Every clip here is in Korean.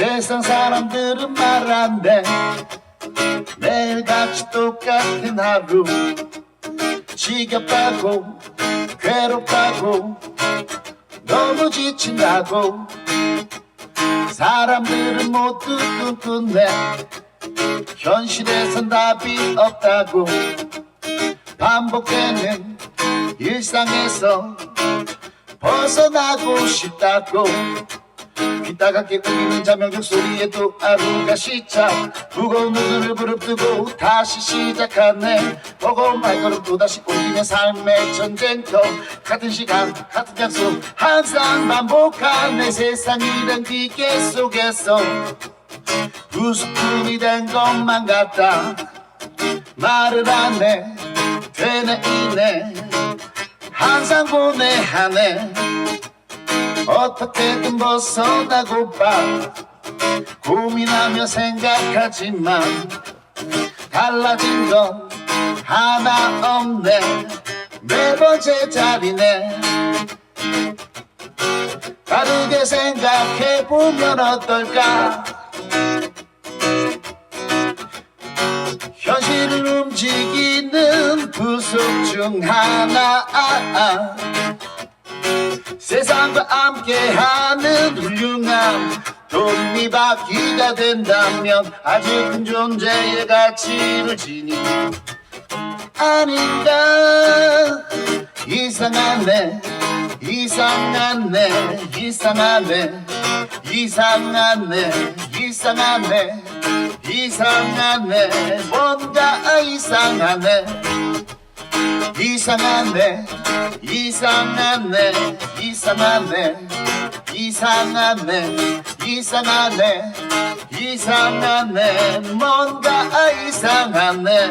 세상 사람들은 말 안 돼 매일같이 똑같은 하루. 지겹다고 괴롭다고 너무 지친다고. 사람들은 모두 꿈꾸네 현실에선 답이 없다고. 반복되는 일상에서 벗어나고 싶다고 귀따갑게 울리는 자명적 소리에도 하루가 시작 무거운 눈을 부릅뜨고 다시 시작하네. 버거운 발걸음 또다시 옮기며 삶의 전쟁터. 같은 시간 같은 장소 항상 반복하네 세상이란 기계 속에서. 부수꾼이 된 것만 같다. 말을 안해 되네 이네. 항상 고뇌하네 어떻게든 벗어나고파 고민하며 생각하지만 달라진 건 하나 없네. 매번 제자리네. 다르게 생각해보면 어떨까? 현실을 움직이는 부속 중 하나 세상과 함께하는 훌륭한 독립바퀴가 된다면 아주 큰 존재의 가치를 지니 아닌가? 이상하네 이상하네 이상하네 이상하네 이상하네 이상하네. 뭔가 이상하네 이상하네. 이상하네. 이상하네. 이상하네. 이상하네. 이상하네. 뭔가 이상하네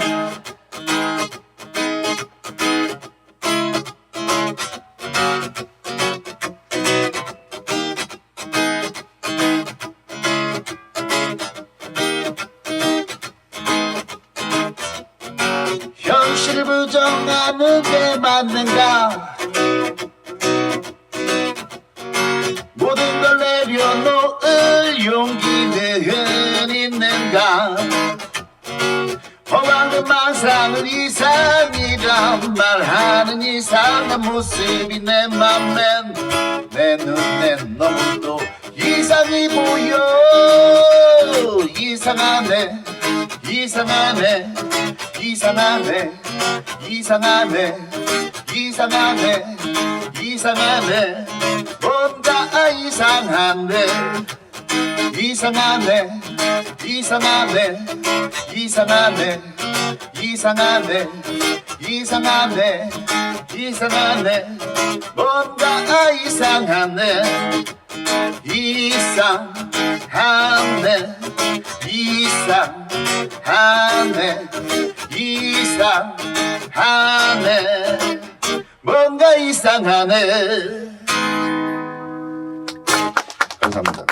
하는 게 맞는가? 모든 걸 내려놓을 용기는 있는가? 허망한 망상은 이상이란 말하는 이상한 모습이 내 맘엔 내 눈엔 너무도 이상이 보여. 이상하네 이상하네 이상하네 이상하네 이상하네 이상하네 뭔가 이상한데 이상하네 이상하네 이상하네 이상하네 이상하네 이상하네 뭔가 이상하네 이상하네 이상하네. 이상하네. 뭔가 이상하네. 감사합니다